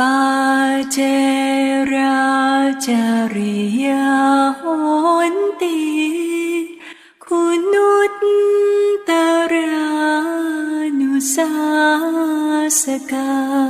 ปาเจราจาริยาโหนตีคุณุตตรานุสาสกา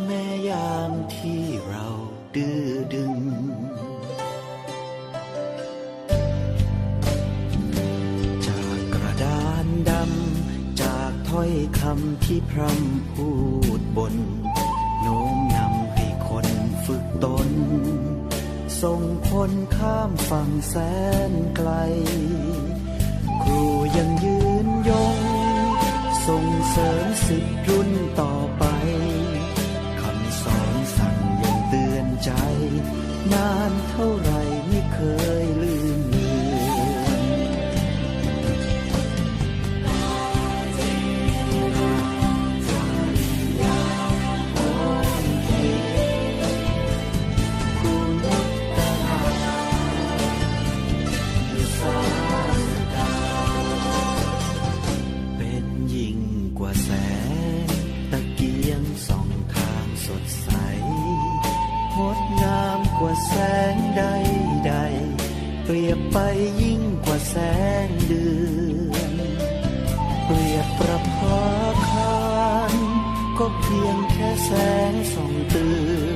แม้ยามที่เราดื้อดึง จากกระดานดำ จากถ้อยคำที่พร่ำพูดบน โน้มนำให้คนฝึกตน ส่งคนข้ามฝั่งแสนไกล นานเท่าไรไม่เคย แสงใดใดๆเปรียบไปยิ่งกว่าแสงเดือน เปรียบประภาคารก็เพียงแค่แสงส่องเตื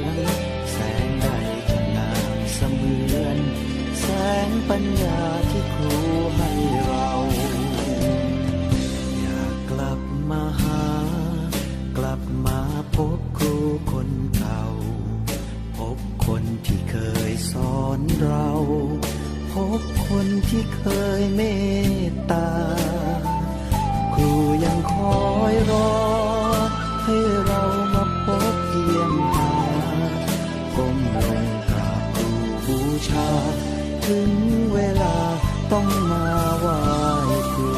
อนแสงใดจะงามเสมือน แสงปัญญาที่ครูให้ คนที่เคยเมตตา ครูยังคอยรอ ให้เรามาพบเยี่ยมหาก้มลงกราบครูบูชา ถึงเวลาต้องมาไหว้กู